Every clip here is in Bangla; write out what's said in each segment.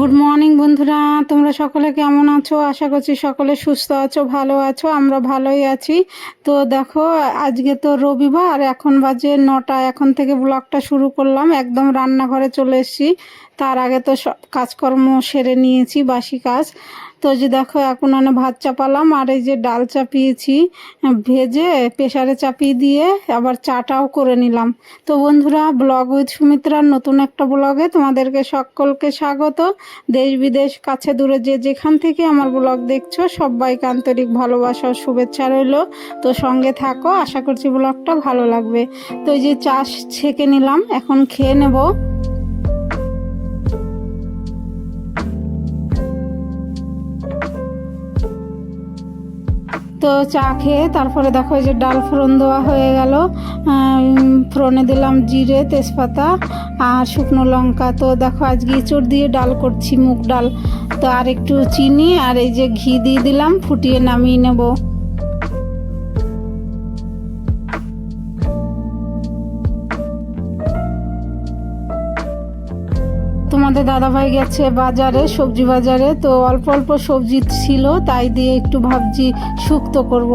গুড মর্নিং বন্ধুরা। তোমরা সকলে কেমন আছো? আশা করছি সকলে সুস্থ আছো, ভালো আছো, আমরা ভালোই আছি। তো দেখো, আজকে তো রবিবার, এখন বাজে নটা, এখন থেকে ব্লগটা শুরু করলাম। একদম রান্নাঘরে চলে এসেছি। তার আগে তো সব কাজকর্ম সেরে নিয়েছি, বাসি কাজ। তো যে দেখো, এখন আমি ভাত চাপালাম আর এই যে ডাল চাপিয়েছি ভেজে প্রেশারে চাপিয়ে দিয়ে আবার চাটাও করে নিলাম। তো বন্ধুরা, ব্লগ উইথ সুমিত্রার নতুন একটা ব্লগে তোমাদেরকে সকলকে স্বাগত। দেশ বিদেশ, কাছে দূরে যে যেখান থেকে আমার ব্লগ দেখছ, সবাইকে আন্তরিক ভালোবাসা শুভেচ্ছা রইল। তো সঙ্গে থাকো, আশা করছি ব্লগটা ভালো লাগবে। তো এই যে চাষ ছেঁকে নিলাম, এখন খেয়ে নেব। তো চা খেয়ে তারপরে দেখো এই যে ডাল ফোড়ন দেওয়া হয়ে গেল। ফোড়নে দিলাম জিরে, তেজপাতা আর শুকনো লঙ্কা। তো দেখো আজকে ইঁচড় দিয়ে ডাল করছি, মুগ ডাল। তো আর একটু চিনি আর এই যে ঘি দিয়ে দিলাম, ফুটিয়ে নামিয়ে নেব। তোমাদের দাদাভাই গেছে বাজারে, সবজি বাজারে। তো অল্প অল্প সবজি ছিল, তাই দিয়ে একটু ভাবছি শুক্ত করব।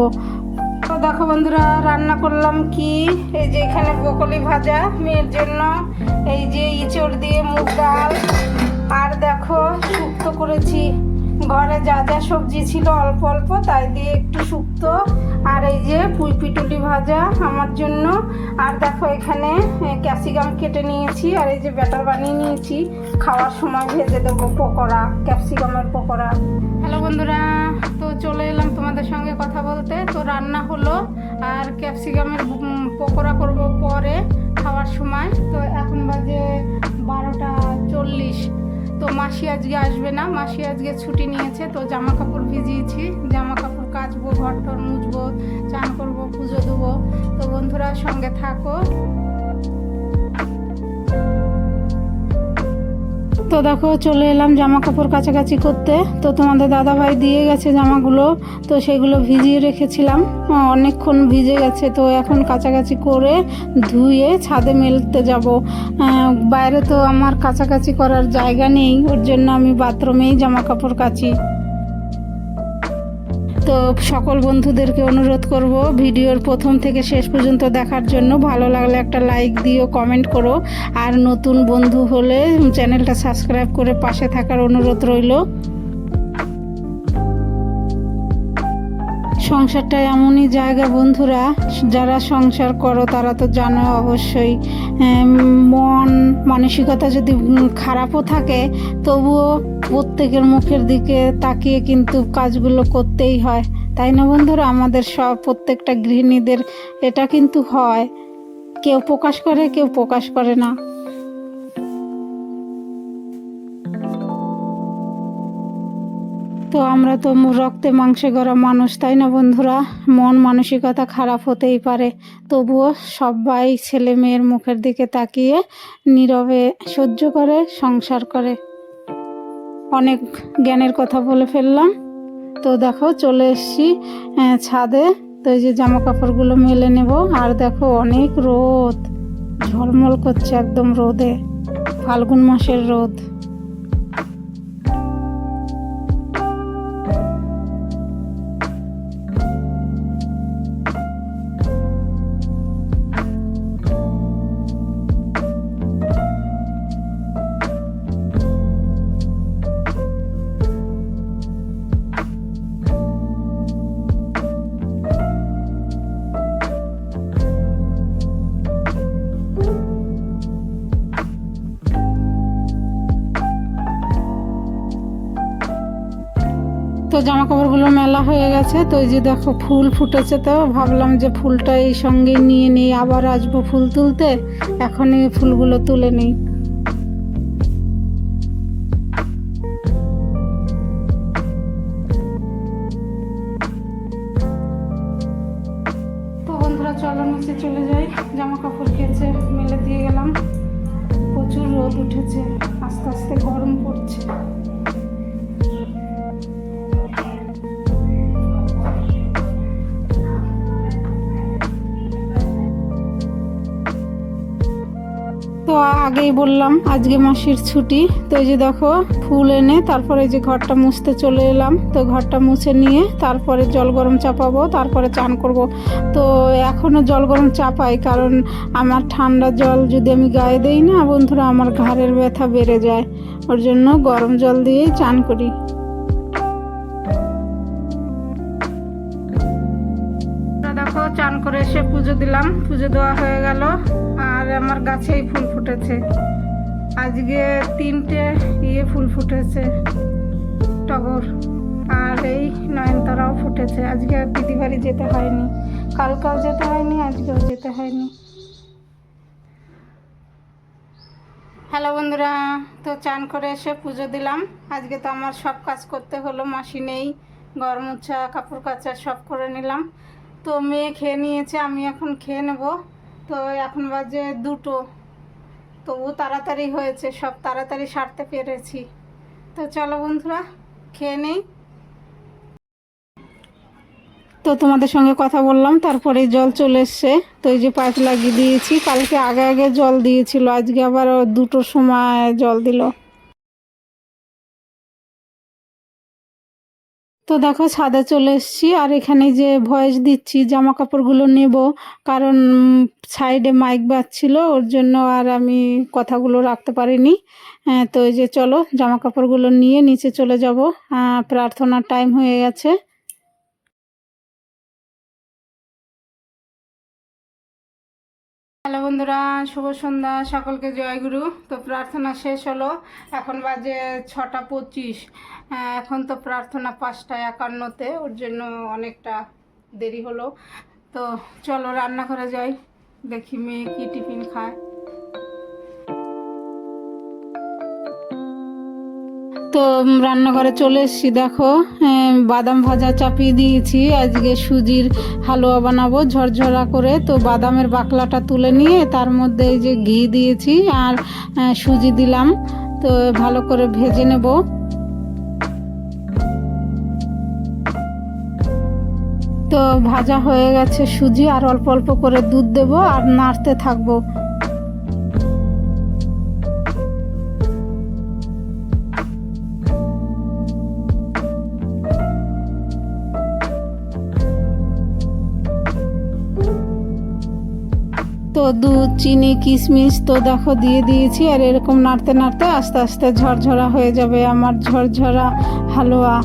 তো দেখো বন্ধুরা, রান্না করলাম কি? এই যে এখানে বকলি ভাজা, মেয়ের জন্য। এই যে ইঁচড় দিয়ে মুগ ডাল। আর দেখো, শুক্তো করেছি। ঘরে যা যা সবজি ছিল অল্প অল্প, তাই দিয়ে একটু শুক্তো। আর এই যে পুঁই পিটুলি ভাজা আমার জন্য। আর দেখো এখানে ক্যাপসিকাম কেটে নিয়েছি, আর এই যে ব্যাটার বানিয়ে নিয়েছি। খাওয়ার সময় ভেজে দেবো পকোড়া, ক্যাপসিকামের পকোড়া। হ্যালো বন্ধুরা, তো চলে এলাম তোমাদের সঙ্গে কথা বলতে। তো রান্না হলো, আর ক্যাপসিকামের পকোড়া করব পরে খাওয়ার সময়। তো এখন বাজে বারোটা চল্লিশ। তো মাসি আজকে আসবে না, মাসি আজকে ছুটি নিয়েছে, তো জামা কাপড় ভিজিয়েছি, জামা কাপড় কাচবো ঘর টর মুছবো, চান করব, পুজো দেবো। তো বন্ধুরা সঙ্গে থাকো। তো দেখো, চলে এলাম জামা কাপড় কাছাকাছি করতে। তো তোমাদের দাদা ভাই দিয়ে গেছে জামাগুলো, তো সেগুলো ভিজিয়ে রেখেছিলাম। অনেকক্ষণ ভিজে গেছে, তো এখন কাছাকাছি করে ধুয়ে ছাদে মেলতে যাব। বাইরে তো আমার কাছাকাছি করার জায়গা নেই, ওর জন্য আমি বাথরুমেই জামা কাপড় কাচি। তো সকল বন্ধুদেরকে অনুরোধ করব ভিডিওর প্রথম থেকে শেষ পর্যন্ত দেখার জন্য। ভালো লাগলে একটা লাইক দিও কমেন্ট করো। আর নতুন বন্ধু হলে চ্যানেলটা সাবস্ক্রাইব করে পাশে থাকার অনুরোধ রইল। সংসারটা এমনই জায়গা, বন্ধুরা, যারা সংসার করো, তারা তো জানো অবশ্যই মন, মানসিকতা যদি খারাপও থাকে, তবুও প্রত্যেকের মুখের দিকে তাকিয়ে কিন্তু কাজগুলো করতেই হয়। তাই না বন্ধুরা? আমাদের সব, প্রত্যেকটা গৃহিণীদের এটা কিন্তু হয়। কেউ প্রকাশ করে, কেউ প্রকাশ করে না। তো আমরা তো রক্তে মাংসে গড়া মানুষ, তাই না বন্ধুরা? মন মানসিকতা খারাপ হতেই পারে। তবুও সবাই ছেলে মেয়ের মুখের দিকে তাকিয়ে নীরবে সহ্য করে, সংসার করে। অনেক জ্ঞানের কথা বলে ফেললাম। তো দেখো, চলে এসছি ছাদে। তো এই যে জামা কাপড়গুলো মেলে নেব। আর দেখো, অনেক রোদ। ঝলমল করছে একদম রোদে। ফাল্গুন মাসের রোদ। তো জামা কাপড়গুলো মেলা হয়ে গেছে। তো এই যে দেখো ফুল ফুটেছে তো, ভাবলাম যে ফুলটা এই সঙ্গে নিয়ে নিই, আবার আসব ফুল তুলতে। এখন এই ফুলগুলো তুলে নিই। চলে যাই। জামা কাপড় কেচে মেলে দিয়ে গেলাম। প্রচুর রোদ উঠেছে, আস্তে আস্তে গরম পড়ছে। তো আগেই বললাম, আজকে মাসির ছুটি। তো এই যে দেখো, ফুল এনে তারপরে যে ঘরটা মুছতে চলে এলাম। তো ঘরটা মুছে নিয়ে তারপরে জল গরম চাপাবো, তারপরে চান করব। তো এখনও জল গরম চাপাই, কারণ আমার ঠান্ডা জল যদি আমি গায়ে দেই না বন্ধুরা, আমার ঘাড়ের ব্যথা বেড়ে যায়। ওর জন্য গরম জল দিয়েই চান করি। এসে পুজো দিলাম। পুজো দেওয়া হয়ে গেল। আর আমার গাছেই ফুল ফুটেছে। আজকে তিনটে ইয়ে ফুল ফুটেছে। টগর। আর এই নয়নতারাও ফুটেছে। আজকে আর দিদি বাড়ি যেতে হয়নি। কালকেও যেতে হয়নি, আজকেও যেতে হয়নি। হ্যালো বন্ধুরা, তো চান করে এসে পুজো দিলাম। আজকে তো আমার সব কাজ করতে হলো, মাসি নেই, ঘর মোছা, কাপড় কাচা সব করে নিলাম। তো মেয়ে খেয়ে নিয়েছে, আমি এখন খেয়ে নেব। তো এখন বাজে দুটো। তবু তাড়াতাড়ি হয়েছে, সব তাড়াতাড়ি সারতে পেরেছি। তো চলো বন্ধুরা, খেয়ে নেই। তো তোমাদের সঙ্গে কথা বললাম, তারপরে জল চলে এসছে। তো এই যে পাইপ লাগিয়ে দিয়েছি, কালকে আগে আগে জল দিয়েছিল, আজকে আবার ও দুটোর সময় জল দিল। তো দেখো সাদা চলে এসছি। আর এখানে যে ভয়েস দিচ্ছি জামা কাপড়গুলো নেব কারণ সাইডে মাইক বাজছিল ওর জন্য আর আমি কথাগুলো রাখতে পারিনি। হ্যাঁ, তো এই যে চলো জামা কাপড়গুলো নিয়ে নিচে চলে যাব। প্রার্থনার টাইম হয়ে গেছে। হ্যালো বন্ধুরা, শুভ সন্ধ্যা, সকলকে জয়গুরু তো প্রার্থনা শেষ হলো, এখন বাজে ছটা পঁচিশ। এখন তো প্রার্থনা পাঁচটা একান্নতে, ওর জন্য অনেকটা দেরি হলো। তো চলো রান্না করে যাই, দেখি মেয়ে কী টিফিন খায়। তো রান্নাঘরে চলে এসেছি, দেখো। বাদাম ভাজা চাপিয়ে দিয়েছি। আজকে সুজির হালুয়া বানাবো ঝরঝরা করে। তো বাদামের বাকলাটা তুলে নিয়ে তার মধ্যে এই যে ঘি দিয়েছি আর সুজি দিলাম। তো ভালো করে ভেজে নেব। তো ভাজা হয়ে গেছে সুজি, আর অল্প অল্প করে দুধ দেবো আর নাড়তে থাকব। দুধ, চিনি, কিশমিশ তো দেখো দিয়ে দিয়েছি আর এরকম নাড়তে নাড়তে আস্তে আস্তে ঝরঝরা হয়ে যাবে। আমার ঝরঝরা হালুয়া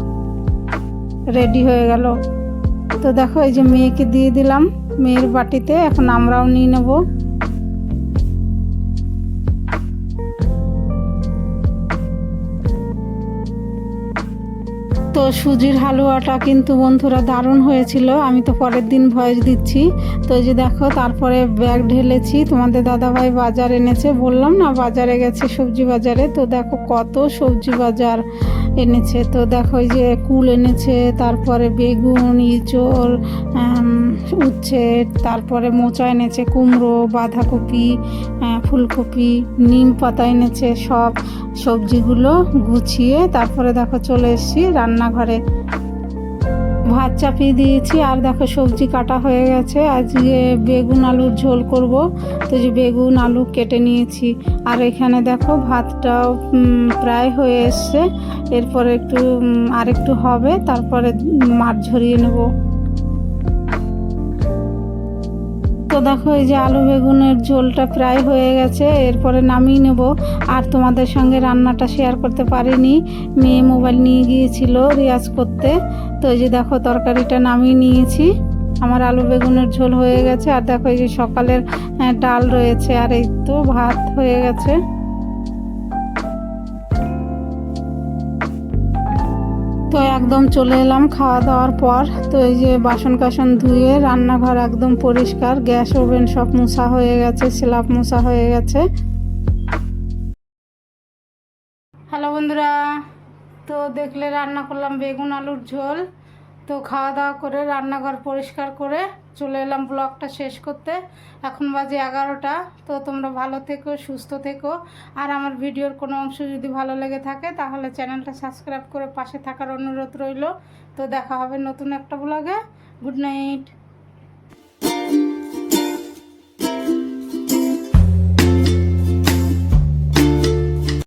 রেডি হয়ে গেল। তো দেখো এই যে মেয়েকে দিয়ে দিলাম। মেয়ের বাটিতে এখন আমরাও নিয়ে নেব। তো সুজির হালুয়াটা কিন্তু বন্ধুরা দারুণ হয়েছিল। আমি তো পরের দিন ভয়েস দিচ্ছি। তো যে দেখো, তারপরে ব্যাগ ঢেলেছি। তোমাদের দাদাভাই বাজার এনেছে। বললাম না, বাজারে গেছে সবজি বাজারে। তো দেখো কত সবজি বাজার। এনেছে। তো দেখো যে কুল এনেছে, তারপরে বেগুন, ইঁচড় উচ্ছে, তারপরে মোচা এনেছে, কুমড়ো, বাঁধাকপি ফুলকপি, নিম পাতা এনেছে, সব সবজিগুলো গুছিয়ে তারপরে দেখো চলে এসছি রান্নাঘরে। ভাত চাপিয়ে দিয়েছি, আর দেখো সবজি কাটা হয়ে গেছে। আজকে বেগুন আলুর ঝোল করব। তো যে বেগুন আলু কেটে নিয়েছি। আর এখানে দেখো ভাতটাও প্রায় হয়ে এসছে। এরপরে একটু আরেকটু হবে। তারপরে মাঠ ঝরিয়ে নেব। তো দেখো এই যে আলু বেগুনের ঝোলটা প্রায় হয়ে গেছে, এরপরে নামিয়ে নেব। আর তোমাদের সঙ্গে রান্নাটা শেয়ার করতে পারিনি। মেয়ে মোবাইল নিয়ে গিয়েছিল রিয়াজ করতে। তো এই যে দেখো তরকারিটা নামিয়ে নিয়েছি। আমার আলু বেগুনের ঝোল হয়ে গেছে। আর দেখো এই যে সকালের ডাল রয়েছে। আর এই তো ভাত হয়ে গেছে। একদম চলে এলাম খাওয়া দাওয়ার পর। তো এই যে বাসন কাসন ধুয়ে রান্নাঘর একদম পরিষ্কার, গ্যাস ওভেন সব মোছা হয়ে গেছে, স্ল্যাব মোছা হয়ে গেছে। হ্যালো বন্ধুরা, তো দেখলে রান্না করলাম বেগুন আলুর ঝোল। তো খাওয়া দাওয়া করে রান্নাঘর পরিষ্কার করে চলে এলাম ব্লগটা শেষ করতে। এখন বাজে এগারোটা, তো তোমরা ভালো থেকো, সুস্থ থেকো। আর আমার ভিডিওর কোনো অংশ যদি ভালো লেগে থাকে, তাহলে চ্যানেলটা সাবস্ক্রাইব করে পাশে থাকার অনুরোধ রইল। তো দেখা হবে নতুন একটা ব্লগে। Good night.